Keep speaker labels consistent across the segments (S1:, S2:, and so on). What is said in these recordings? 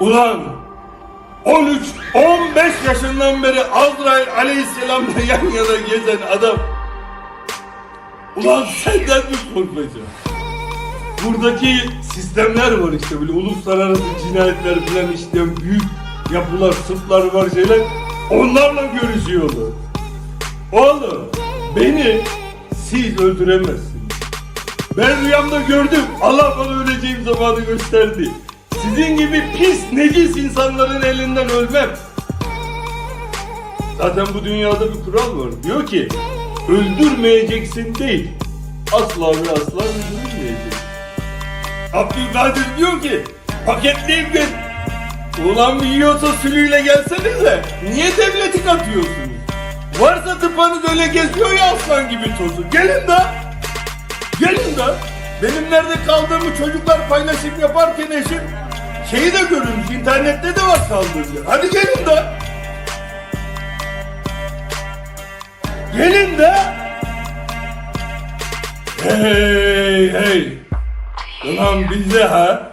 S1: Ulan 13 15 yaşından beri Azrail Aleyhisselam'la yan yana gezen adam Ulan senden mi korkacağım? Buradaki sistemler var işte böyle uluslararası cinayetler falan işleyen büyük yapılar, sırtlar var şeyler. Onlarla görüşüyorlar. Oğlum beni siz öldüremezsiniz. Ben rüyamda gördüm. Allah bana öleceğim zamanı gösterdi. Sizin gibi pis, necis insanların elinden ölmem. Zaten bu dünyada bir kural var. Diyor ki öldürmeyeceksin değil. Asla ve asla öldürmeyeceksin. Abdülkadir diyor ki paketleyip gel. Ulan yiyorsa sülüyle gelsenize. Niye devleti katıyorsunuz? Varsa tıpanız öyle geziyor ya aslan gibi tozu. Gelin de. Gelin de. Benim nerede kaldığımı çocuklar paylaşım yaparken eşim şeyi de görürmüş. internette de var kaldığım yer. Hadi gelin de. Gelin de. Hey hey. Ulan bize ha.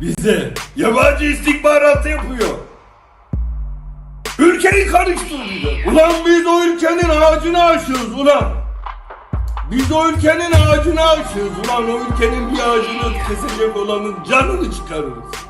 S1: Bize. Yabancı istihbarat yapıyor. Ülkeyi karıştırdı. Ulan biz o ülkenin ağacını aşığız ulan. Biz o ülkenin ağacını aşığız ulan. O ülkenin bir ağacını kesecek olanın canını çıkarırız.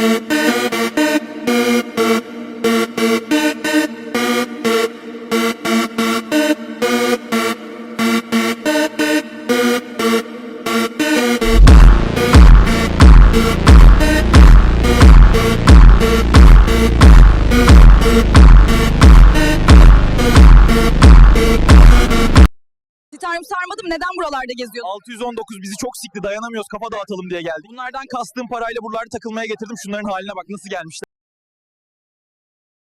S2: Thank you. Neden buralarda geziyorsun?
S3: 619 bizi çok sikti dayanamıyoruz kafa dağıtalım diye geldik. Bunlardan kastığım parayla buralarda takılmaya getirdim. Şunların haline bak nasıl gelmişler.